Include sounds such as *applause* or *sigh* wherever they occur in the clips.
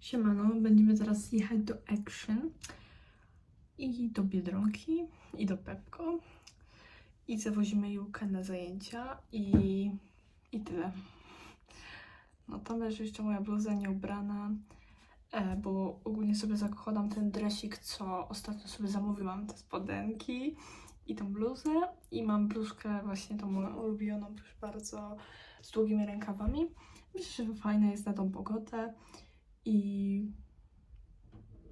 Siemano, będziemy zaraz jechać do Action i do Biedronki i do Pepko i zawozimy Jukę na zajęcia i, i tyle. No tam leży jeszcze moja bluza nieubrana, e, bo ogólnie sobie zakładam ten dresik, co ostatnio sobie zamówiłam, te spodenki i tą bluzę i mam bluzkę właśnie tą moją ulubioną, już bardzo z długimi rękawami. Myślę, że fajna jest na tą pogodę i,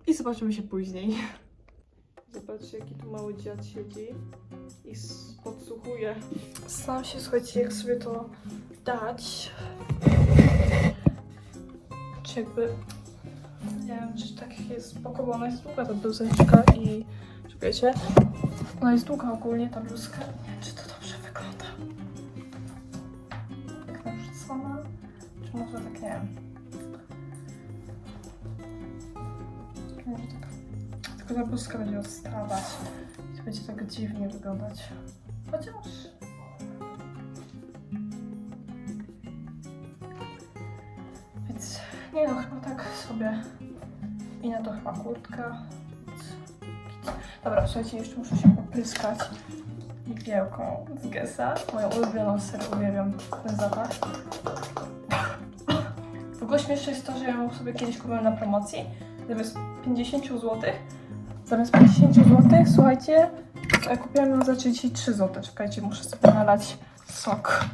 i zobaczymy się później. Zobaczcie, jaki tu mały dziad siedzi i podsłuchuje. Zastanawiam się, słuchajcie, jak sobie to dać. Czy jakby... Nie wiem, czy tak jest spoko, bo ona jest długa, ta bluzeczka i... Czekajcie. Ona jest długa ogólnie, ta bluzka. Nie wiem, czy to dobrze wygląda. Tak narzucona. Czy może tak, nie wiem. Może tak. Tylko będzie odstawać. I będzie tak dziwnie wyglądać. Chociaż... Więc nie no, chyba tak sobie. I na to chyba kurtka. Dobra, słuchajcie, jeszcze muszę się popryskać wielką z Gesa. Moją ulubioną serię, uwielbiam ten zapach. W ogóle śmieszne jest to, że ją sobie kiedyś kupiłam na promocji. Zamiast 50 zł, zamiast 50 zł, słuchajcie, ja kupiłam ją za 33 zł. Czekajcie, muszę sobie nalać sok.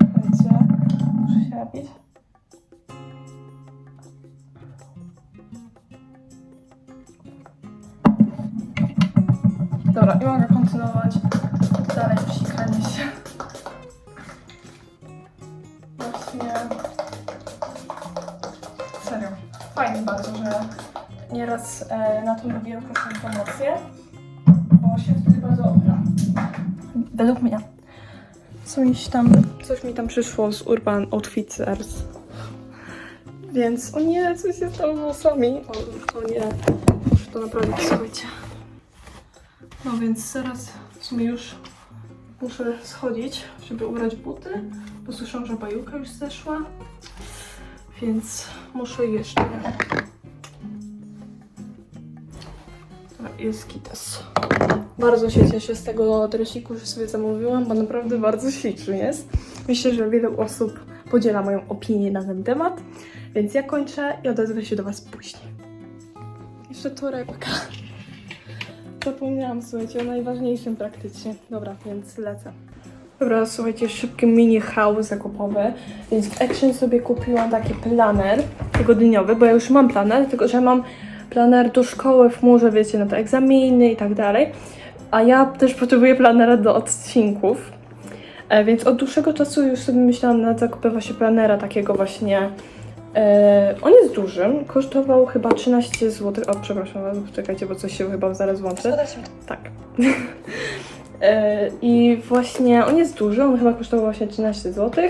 Słuchajcie, muszę się napić. Dobra, i mogę kontynuować dalej psikanie się. Fajnie bardzo, że nieraz e, na tą bielko są promocje, bo się wtedy bardzo opra. Według mnie. Coś tam, coś mi tam przyszło z Urban Outfitters. Więc, o nie, coś się stało z włosami. O, o nie, muszę to naprawić, słuchajcie. No więc teraz w sumie już muszę schodzić, żeby ubrać buty, bo że bajuka już zeszła, więc muszę jeszcze... Dobra, Jest kites. Bardzo się cieszę z tego dresiku, że sobie zamówiłam, bo naprawdę bardzo śliczny jest. Myślę, że wiele osób podziela moją opinię na ten temat, więc ja kończę i odezwę się do Was później. Jeszcze torebka. Zapomniałam, słuchajcie, o najważniejszym praktycznie. Dobra, więc lecę. Dobra, słuchajcie, szybki mini haul zakupowy. Więc w Action sobie kupiłam taki planer tygodniowy, bo ja już mam planer, tylko że mam planer do szkoły w murze, wiecie, na te egzaminy i tak dalej. A ja też potrzebuję planera do odcinków. E, więc od dłuższego czasu już sobie myślałam nad zakupem właśnie planera takiego właśnie E, on jest duży, kosztował chyba 13 zł. O, przepraszam, czekajcie, bo coś się chyba zaraz włączy. Tak. *laughs* E, I właśnie on jest duży, on chyba kosztował właśnie 13 zł.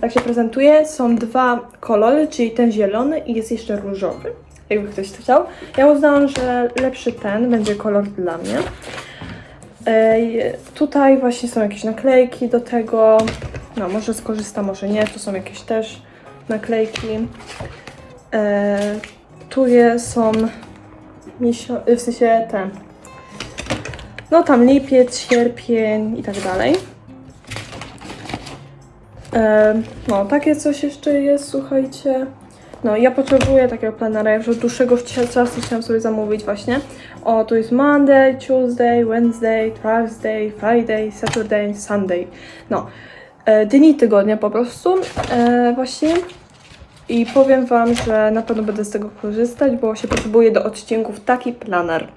Tak się prezentuje. Są dwa kolory, czyli ten zielony i jest jeszcze różowy, jakby ktoś chciał. Ja uznałam, że lepszy ten będzie kolor dla mnie. E, tutaj właśnie są jakieś naklejki do tego. No, może skorzystam, może nie. Tu są jakieś też naklejki. E, tu są w sensie te. No tam lipiec, sierpień i tak dalej. No, takie coś jeszcze jest, słuchajcie. No, ja potrzebuję takiego planera, już od dłuższego czasu chciałam sobie zamówić właśnie. O, tu jest Monday, Tuesday, Wednesday, Thursday, Friday, Saturday, Sunday. No, e, dni tygodnia po prostu e, właśnie. I powiem Wam, że na pewno będę z tego korzystać, bo się potrzebuję do odcinków taki planer.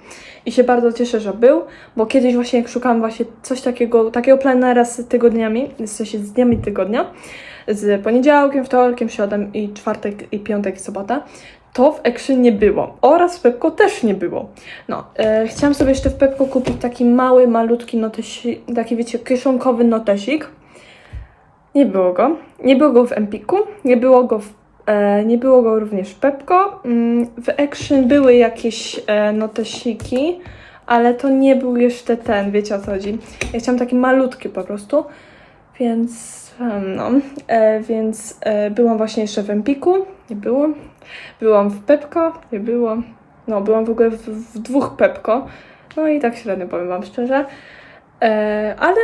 I się bardzo cieszę, że był, bo kiedyś właśnie jak szukałam właśnie coś takiego, takiego planera z tygodniami, w sensie z dniami tygodnia, z poniedziałkiem, wtorkiem, środem i czwartek i piątek i sobota, to w Action nie było. Oraz w Pepko też nie było. No, e, chciałam sobie jeszcze w Pepko kupić taki mały, malutki notesik, taki wiecie, kieszonkowy notesik. Nie było go. Nie było go w Empiku, nie było go w nie było go również w Pepko. Mm, W Action były jakieś e, notesiki, ale to nie był jeszcze ten, wiecie o co chodzi. Ja chciałam taki malutki po prostu, Więc, no, e, więc e, byłam właśnie jeszcze w Empiku, nie było. Byłam w Pepko, nie było. No, byłam w ogóle w, w dwóch Pepko. No i tak średnio powiem Wam szczerze. E, ale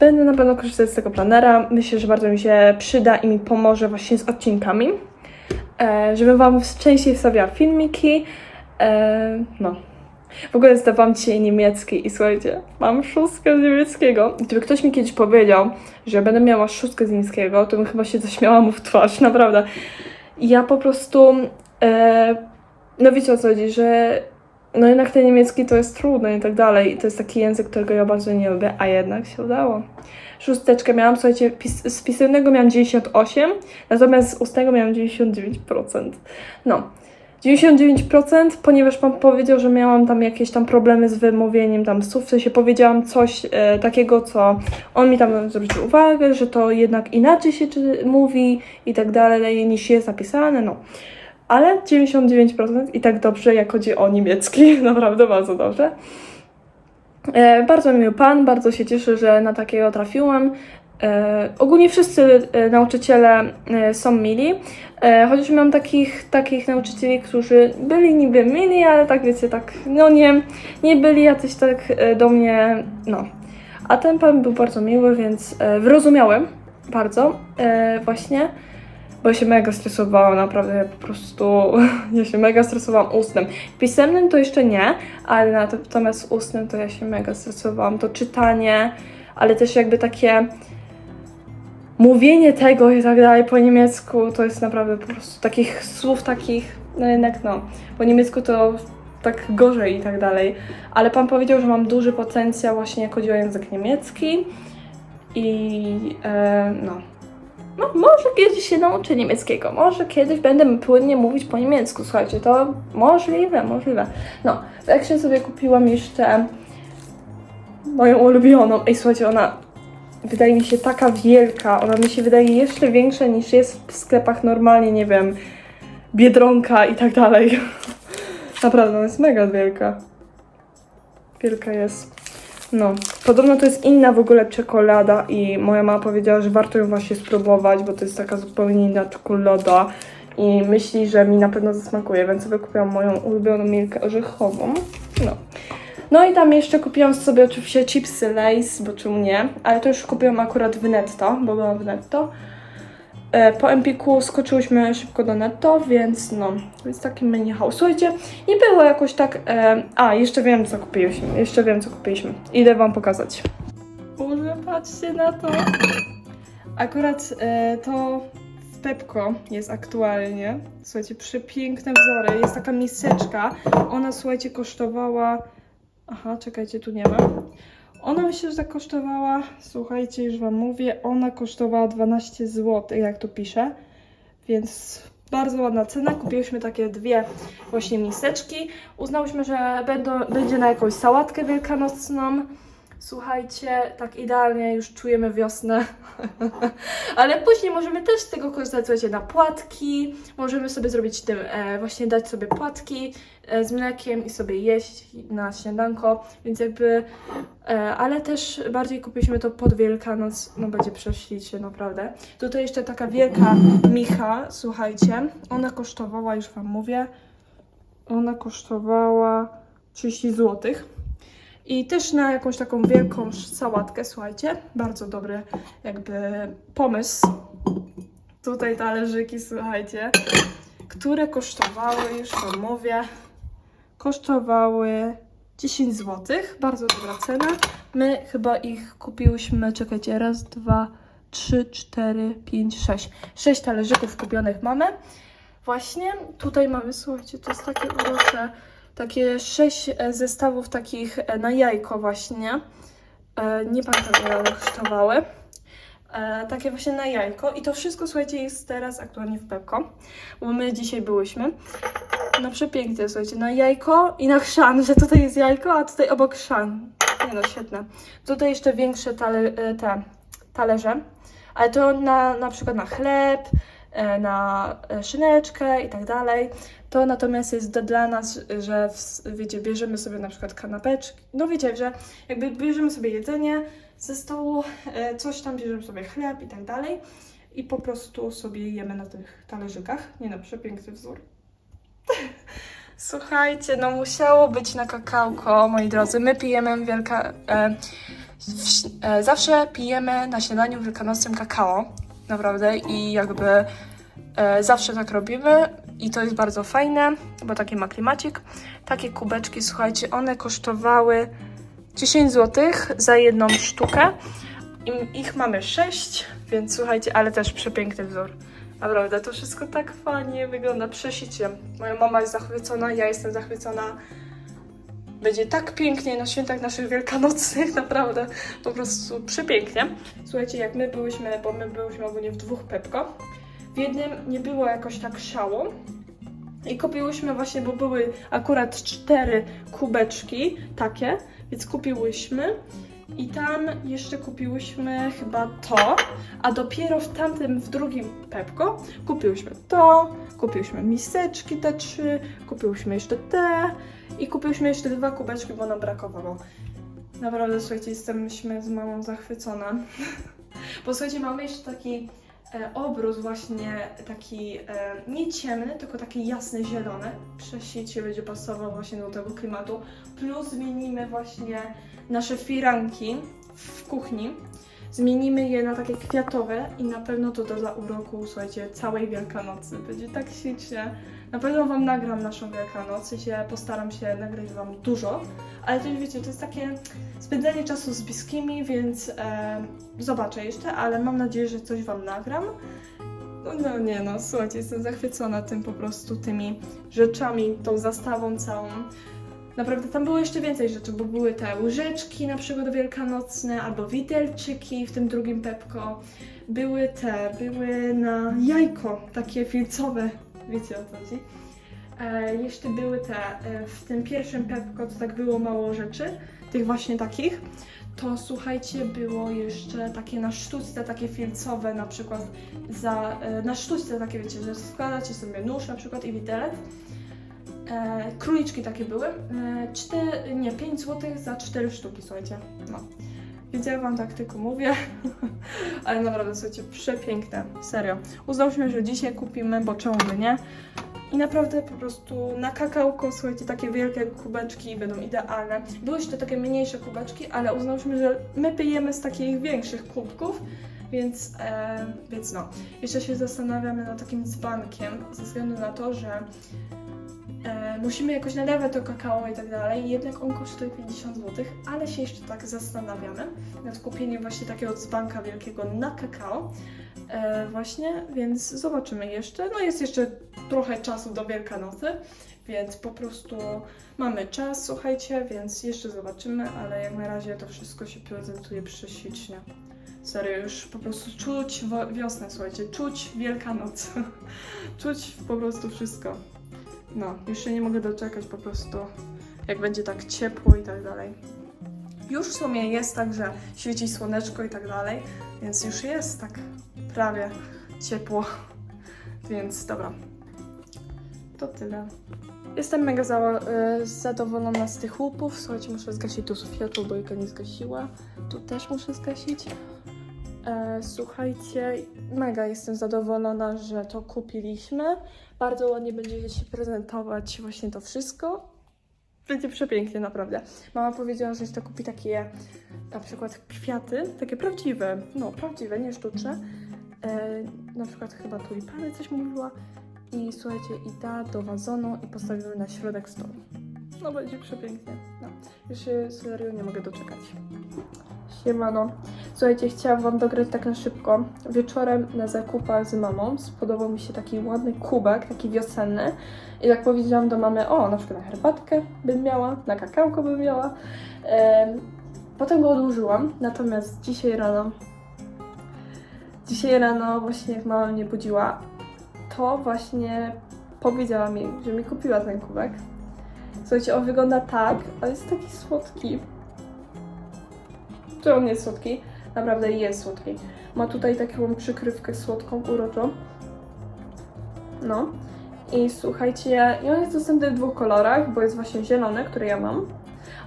będę na pewno korzystać z tego planera. Myślę, że bardzo mi się przyda i mi pomoże właśnie z odcinkami. E, żebym Wam częściej wstawiała filmiki. E, no. W ogóle zdawałam dzisiaj niemiecki i słuchajcie, mam szóstkę z niemieckiego. Gdyby ktoś mi kiedyś powiedział, że będę miała szóstkę z niemieckiego, to bym chyba się zaśmiała mu w twarz, *laughs* naprawdę. Ja po prostu, e, no wiecie o co chodzi, że no jednak ten niemiecki to jest trudne i tak dalej. I to jest taki język, którego ja bardzo nie lubię, a jednak się udało. Szósteczkę miałam, słuchajcie, pis- z pisemnego miałam 98, natomiast z ustnego miałam 99%. No, 99%, ponieważ pan powiedział, że miałam tam jakieś tam problemy z wymówieniem tam słów, w sensie powiedziałam coś e, takiego, co on mi tam zwrócił uwagę, że to jednak inaczej się czy, mówi i tak dalej, niż jest napisane, no. Ale 99% i tak dobrze, jak chodzi o niemiecki, *laughs* naprawdę bardzo dobrze. E, bardzo miły pan, bardzo się cieszę, że na takiego trafiłam. E, ogólnie wszyscy e, nauczyciele są mili, chociaż mam takich, takich nauczycieli, którzy byli niby mili, ale tak wiecie, tak, no nie, nie byli jacyś tak do mnie, no. A ten pan był bardzo miły, więc wyrozumiałem bardzo właśnie, bo ja się mega stresowałam, naprawdę ja po prostu, *laughs* ja się mega stresowałam ustnym. Pisemnym to jeszcze nie, ale natomiast ustnym to ja się mega stresowałam. To czytanie, ale też jakby takie mówienie tego i tak dalej po niemiecku, to jest naprawdę po prostu takich słów takich, no jednak no, po niemiecku to tak gorzej i tak dalej. Ale pan powiedział, że mam duży potencjał właśnie jak chodzi o język niemiecki i e, no. No, może kiedyś się nauczę niemieckiego, może kiedyś będę płynnie mówić po niemiecku, słuchajcie, to możliwe, możliwe. No, tak się sobie kupiłam jeszcze moją ulubioną. Ej, słuchajcie, ona wydaje mi się taka wielka, ona mi się wydaje jeszcze większa niż jest w sklepach normalnie, nie wiem, Biedronka i tak dalej. *laughs* Naprawdę, ona jest mega wielka. Wielka jest. No, podobno to jest inna w ogóle czekolada i moja mama powiedziała, że warto ją właśnie spróbować, bo to jest taka zupełnie inna czekolada i myśli, że mi na pewno zasmakuje, więc sobie kupiłam moją ulubioną milkę orzechową. No. No i tam jeszcze kupiłam sobie oczywiście chipsy Lays, bo czemu nie, ale to już kupiłam akurat w Netto, bo byłam w Netto. E, Po Empiku skoczyłyśmy szybko do Netto, więc no, więc taki mini haul. Słuchajcie, nie było jakoś tak... E, a, jeszcze wiem co kupiliśmy, jeszcze wiem co kupiliśmy. Idę wam pokazać. Boże, patrzcie na to. Akurat e, to w Pepko jest aktualnie. Słuchajcie, przepiękne wzory. Jest taka miseczka. Ona, słuchajcie, kosztowała... Aha, czekajcie, tu nie ma. Ona myślę, że tak kosztowała, słuchajcie, już Wam mówię, ona kosztowała 12 zł, jak tu pisze, więc bardzo ładna cena. Kupiłyśmy takie dwie właśnie miseczki. Uznałyśmy, że będą, będzie na jakąś sałatkę wielkanocną. Słuchajcie, tak idealnie już czujemy wiosnę. *laughs* Ale później możemy też z tego korzystać, słuchajcie, na płatki. Możemy sobie zrobić tym, e, właśnie dać sobie płatki e, z mlekiem i sobie jeść na śniadanko, więc jakby, e, ale też bardziej kupiliśmy to pod Wielkanoc, no będzie prześlicznie, naprawdę. Tutaj jeszcze taka wielka micha, słuchajcie, ona kosztowała, już Wam mówię, ona kosztowała 30 złotych. I też na jakąś taką wielką sałatkę, słuchajcie. Bardzo dobry jakby pomysł. Tutaj talerzyki, słuchajcie, które kosztowały, już wam mówię, kosztowały 10 zł. Bardzo dobra cena. My chyba ich kupiłyśmy, czekajcie, raz, dwa, trzy, cztery, pięć, sześć. Sześć talerzyków kupionych mamy. Właśnie tutaj mamy, słuchajcie, to jest takie urocze takie sześć e, zestawów takich e, na jajko właśnie. E, Nie pamiętam ile one kosztowały. Takie właśnie na jajko. I to wszystko, słuchajcie, jest teraz aktualnie w Pepko, bo my dzisiaj byłyśmy. No przepiękne, słuchajcie, na jajko i na chrzan, że tutaj jest jajko, a tutaj obok chrzan. Nie no, świetne. Tutaj jeszcze większe tale, te talerze, ale to na, na przykład na chleb, na e, szyneczkę i tak dalej. To natomiast jest dla nas, że wiecie, bierzemy sobie na przykład kanapeczki, no wiecie, że jakby bierzemy sobie jedzenie ze stołu, e, coś tam bierzemy sobie chleb i tak dalej i po prostu sobie jemy na tych talerzykach. Nie no, przepiękny wzór. *laughs* Słuchajcie, no musiało być na kakałko, moi drodzy. My pijemy wielka... E, w, e, zawsze pijemy na śniadaniu wielkanocnym kakao, naprawdę, i jakby e, zawsze tak robimy i to jest bardzo fajne, bo taki ma klimacik. Takie kubeczki, słuchajcie, one kosztowały 10 zł za jedną sztukę. I ich mamy 6, więc słuchajcie, ale też przepiękny wzór. Naprawdę, to wszystko tak fajnie wygląda przeszycie. Moja mama jest zachwycona, ja jestem zachwycona. Będzie tak pięknie na świętach naszych wielkanocnych, *laughs* naprawdę po prostu przepięknie. Słuchajcie, jak my byłyśmy, bo my byłyśmy ogólnie w dwóch Pepko, w jednym nie było jakoś tak szału i kupiłyśmy właśnie, bo były akurat cztery kubeczki takie, więc kupiłyśmy i tam jeszcze kupiłyśmy chyba to, a dopiero w tamtym, w drugim Pepko kupiłyśmy to, kupiłyśmy miseczki te trzy, kupiłyśmy jeszcze te i kupiłyśmy jeszcze dwa kubeczki, bo nam brakowało. Naprawdę, słuchajcie, jesteśmy z mamą zachwycone. *laughs* Bo słuchajcie, mamy jeszcze taki e, właśnie taki e, nie ciemny, tylko taki jasny, zielony. Przesicie będzie pasował właśnie do tego klimatu. Plus zmienimy właśnie nasze firanki w kuchni. Zmienimy je na takie kwiatowe i na pewno to doda uroku, słuchajcie, całej Wielkanocy. Będzie tak ślicznie. Na pewno Wam nagram naszą Wielkanoc, się postaram się nagrać Wam dużo, ale też wiecie, to jest takie spędzanie czasu z bliskimi, więc e, zobaczę jeszcze, ale mam nadzieję, że coś Wam nagram. No, no nie no, słuchajcie, jestem zachwycona tym po prostu, tymi rzeczami, tą zastawą całą. Naprawdę tam było jeszcze więcej rzeczy, bo były te łyżeczki na przykład wielkanocne, albo widelczyki w tym drugim Pepko. Były te, były na jajko, takie filcowe, wiecie o co chodzi. E, jeszcze były te, e, w tym pierwszym Pepko to tak było mało rzeczy, tych właśnie takich. To słuchajcie, było jeszcze takie na sztuczce, takie filcowe na przykład za, e, na sztuczce takie wiecie, że składacie sobie nóż na przykład i widelec. E, króliczki takie były. E, 4, nie, 5 zł za 4 sztuki, słuchajcie. No. Więc ja wam tak tylko mówię, *laughs* ale naprawdę, słuchajcie, przepiękne, serio. Uznałyśmy, że dzisiaj kupimy, bo czemu by nie? I naprawdę po prostu na kakałko, słuchajcie, takie wielkie kubeczki będą idealne. Były jeszcze takie mniejsze kubeczki, ale uznałyśmy, że my pijemy z takich większych kubków, więc, e, więc no. Jeszcze się zastanawiamy nad takim dzbankiem, ze względu na to, że e, musimy jakoś nalewać to kakao i tak dalej, jednak on kosztuje 50 zł, ale się jeszcze tak zastanawiamy nad kupieniem właśnie takiego dzbanka wielkiego na kakao. E, właśnie, więc zobaczymy jeszcze. No jest jeszcze trochę czasu do Wielkanocy, więc po prostu mamy czas, słuchajcie, więc jeszcze zobaczymy, ale jak na razie to wszystko się prezentuje prześlicznie. Serio, już po prostu czuć wiosnę, słuchajcie, czuć Wielkanoc. *laughs* czuć po prostu wszystko. No, już się nie mogę doczekać po prostu, jak będzie tak ciepło i tak dalej. Już w sumie jest tak, że świeci słoneczko i tak dalej, więc już jest tak prawie ciepło. Więc dobra. To tyle. Jestem mega za, y, zadowolona z tych łupów. Słuchajcie, muszę zgasić tu światło, bo Jaka nie zgasiła. Tu też muszę zgasić. E, słuchajcie, mega jestem zadowolona, że to kupiliśmy. Bardzo ładnie będzie się prezentować właśnie to wszystko. Będzie przepięknie, naprawdę. Mama powiedziała, że jeszcze kupi takie na przykład kwiaty, takie prawdziwe, no prawdziwe, nie sztuczne. E, na przykład chyba tulipany coś mówiła. I słuchajcie, i da do wazonu i postawimy na środek stołu. No będzie przepięknie. No. Już się serio nie mogę doczekać. Siemano. Słuchajcie, chciałam Wam dograć tak na szybko. Wieczorem na zakupach z mamą spodobał mi się taki ładny kubek, taki wiosenny. I tak powiedziałam do mamy, o, na przykład na herbatkę bym miała, na kakałko bym miała. Em, potem go odłożyłam, natomiast dzisiaj rano, dzisiaj rano właśnie jak mama mnie budziła, to właśnie powiedziała mi, że mi kupiła ten kubek. Słuchajcie, on wygląda tak, ale jest taki słodki. Czy on jest słodki? Naprawdę jest słodki. Ma tutaj taką przykrywkę słodką, uroczą. No. I słuchajcie, i on jest dostępny w dwóch kolorach, bo jest właśnie zielony, który ja mam,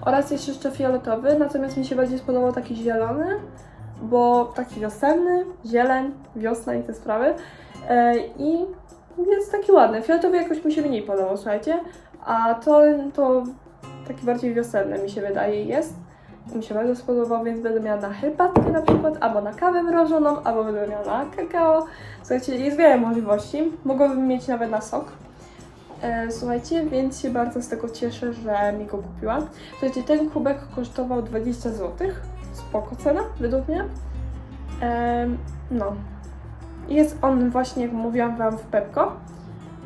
oraz jest jeszcze fioletowy, natomiast mi się bardziej spodobał taki zielony, bo taki wiosenny, zieleń, wiosna i te sprawy. E, I jest taki ładny. Fioletowy jakoś mi się mniej podobał, słuchajcie, a to, to taki bardziej wiosenny mi się wydaje jest. Mi się bardzo spodobał, więc będę miała na herbatkę na przykład, albo na kawę mrożoną, albo będę miała na kakao. Słuchajcie, jest wiele możliwości. Mogłabym mieć nawet na sok. E, słuchajcie, więc się bardzo z tego cieszę, że mi go kupiłam. Słuchajcie, ten kubek kosztował 20 zł. Spoko cena, według mnie. No. Jest on właśnie, jak mówiłam Wam, w Pepko.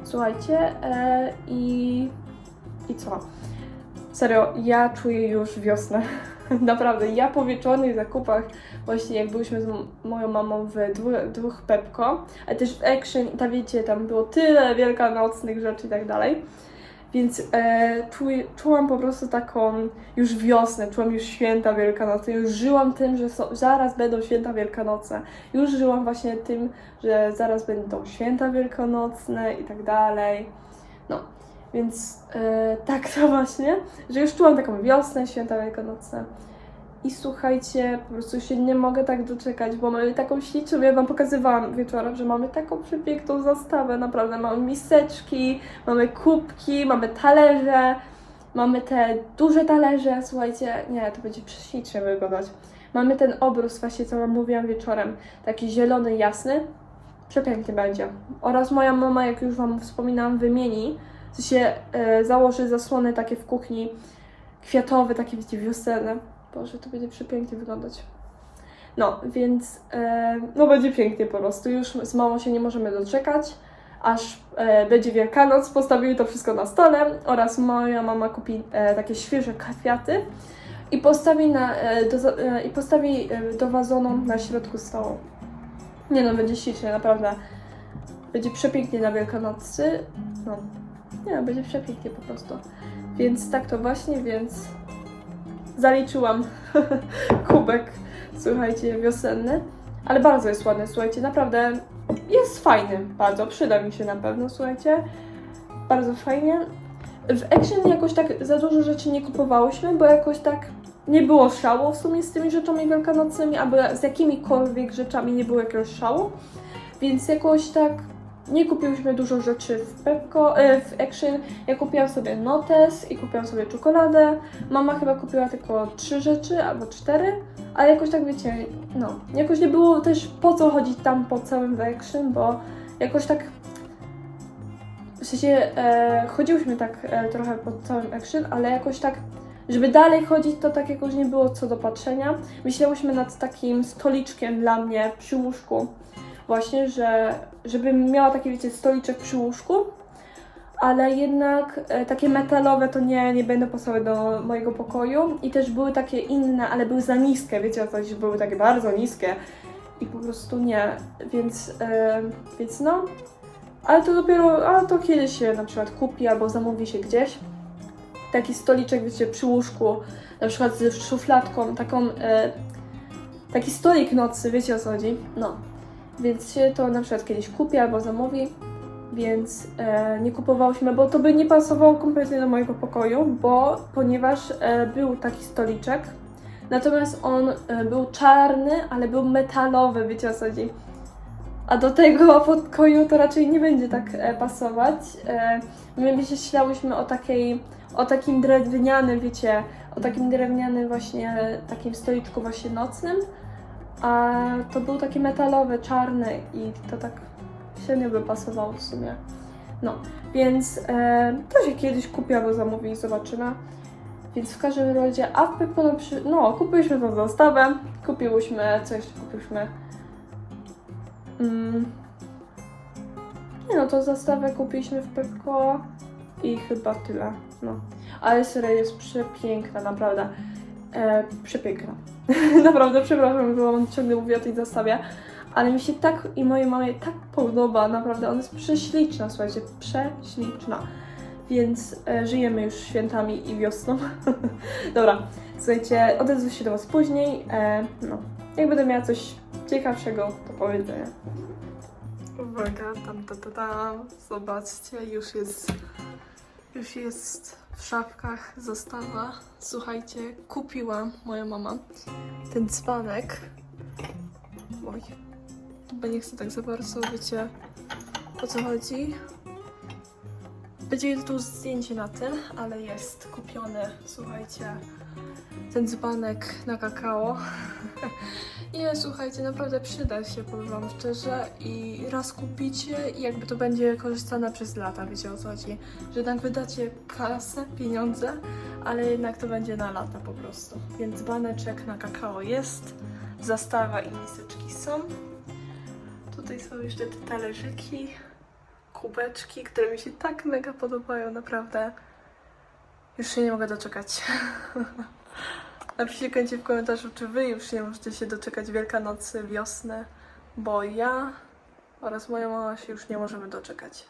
Słuchajcie, e, i... i co? Serio, ja czuję już wiosnę. *laughs* Naprawdę, ja po wieczornych zakupach, właśnie jak byliśmy z moją mamą w dwóch, dwóch Pepko, ale też w Action, i tam wiecie, tam było tyle wielkanocnych rzeczy i tak dalej. Więc e, czuj, czułam po prostu taką już wiosnę, czułam już święta wielkanocne, już żyłam tym, że są, zaraz będą święta wielkanocne. Już żyłam właśnie tym, że zaraz będą święta wielkanocne i tak dalej. No, więc e, tak to *laughs* właśnie, że już czułam taką wiosnę, święta wielkanocne. I słuchajcie, po prostu się nie mogę tak doczekać, bo mamy taką śliczną, ja Wam pokazywałam wieczorem, że mamy taką przepiękną zastawę, naprawdę. Mamy miseczki, mamy kubki, mamy talerze, mamy te duże talerze, słuchajcie, nie, to będzie prześlicznie wyglądać. Mamy ten obrus właśnie, co Wam mówiłam wieczorem, taki zielony, jasny, przepiękny będzie. Oraz moja mama, jak już Wam wspominałam, wymieni, w sensie e, założy zasłony takie w kuchni, kwiatowe, takie wiecie, wiosenne. Boże, to będzie przepięknie wyglądać. No, więc e, no będzie pięknie po prostu. Już z mamą się nie możemy doczekać, aż e, będzie Wielkanoc. Postawili to wszystko na stole oraz moja mama kupi e, takie świeże kwiaty i postawi, na, e, do, e, i postawi e, do wazonu na środku stołu. Nie no, będzie ślicznie, naprawdę. Będzie przepięknie na Wielkanocy. No, nie będzie przepięknie po prostu. Więc tak to właśnie, więc zaliczyłam *laughs* kubek, słuchajcie, wiosenny. Ale bardzo jest ładny, słuchajcie, naprawdę jest fajny, bardzo, przyda mi się na pewno, słuchajcie. Bardzo fajnie. W Action jakoś tak za dużo rzeczy nie kupowałyśmy, bo jakoś tak nie było szału w sumie z tymi rzeczami wielkanocnymi, albo z jakimikolwiek rzeczami nie było jakiegoś szału. Więc jakoś tak nie kupiłyśmy dużo rzeczy w Pepko, e, w Action. Ja kupiłam sobie notes i kupiłam sobie czekoladę. Mama chyba kupiła tylko trzy rzeczy albo cztery, ale jakoś tak wiecie, no, jakoś nie było też po co chodzić tam po całym Action, bo jakoś tak w sensie e, chodziłyśmy tak e, trochę po całym Action, ale jakoś tak żeby dalej chodzić, to tak jakoś nie było co do patrzenia. Myślałyśmy nad takim stoliczkiem dla mnie przy łóżku. Właśnie, że żebym miała taki, wiecie, stoliczek przy łóżku, ale jednak e, takie metalowe to nie, nie będą pasowały do mojego pokoju. I też były takie inne, ale były za niskie, wiecie o co chodzi, były takie bardzo niskie i po prostu nie, więc, e, więc no. Ale to dopiero, ale to kiedyś się na przykład kupi albo zamówi się gdzieś. Taki stoliczek, wiecie, przy łóżku, na przykład z szufladką, taką, e, taki stolik nocy, wiecie o co chodzi? No. Więc się to na przykład kiedyś kupi albo zamówi, więc e, nie kupowałyśmy, bo to by nie pasowało kompletnie do mojego pokoju, bo ponieważ e, był taki stoliczek, natomiast on e, był czarny, ale był metalowy, wiecie o co chodzi. A do tego pokoju to raczej nie będzie tak e, pasować. E, my myślałyśmy o takiej, o takim drewnianym, wiecie, o takim drewnianym właśnie, takim stoliczku właśnie nocnym, a to był taki metalowy, czarny i to tak średnio by pasowało w sumie. No, więc e, to się kiedyś kupi albo zamówi i zobaczymy. Więc w każdym razie, a w Pepko, no, kupiliśmy tą zastawę, kupiłyśmy, co jeszcze kupiłyśmy? Mm. Nie no, to zastawę kupiliśmy w Pepko i chyba tyle, no. Ale seria jest przepiękna, naprawdę. E, przepiękna. *laughs* naprawdę, przepraszam, bo mam ciągle mówię o tej zastawie, ale mi się tak i mojej mamie tak podoba, naprawdę, ona jest prześliczna, słuchajcie, prześliczna. Więc e, żyjemy już świętami i wiosną. *laughs* Dobra, słuchajcie, odezwę się do Was później. E, no, jak będę miała coś ciekawszego do powiedzenia. Uwaga, tam, tam, tam, tam. Zobaczcie, już jest, już jest w szafkach zostawa. Słuchajcie, kupiła moja mama ten dzbanek. Oj, chyba nie chcę tak za bardzo, wiecie o co chodzi. Będzie tu zdjęcie na tym, ale jest kupiony, słuchajcie, ten dzbanek na kakao. Nie, słuchajcie, naprawdę przyda się, powiem wam szczerze. I raz kupicie i jakby to będzie korzystane przez lata, wiecie o co chodzi. Że jednak wydacie kasę, pieniądze, ale jednak to będzie na lata po prostu. Więc baneczek na kakao jest, zastawa i miseczki są. Tutaj są jeszcze te talerzyki, kubeczki, które mi się tak mega podobają, naprawdę. Już się nie mogę doczekać. *laughs* Napiszcie koniecznie w komentarzu, czy wy już nie możecie się doczekać Wielkanocy, wiosny, bo ja oraz moja mama się już nie możemy doczekać.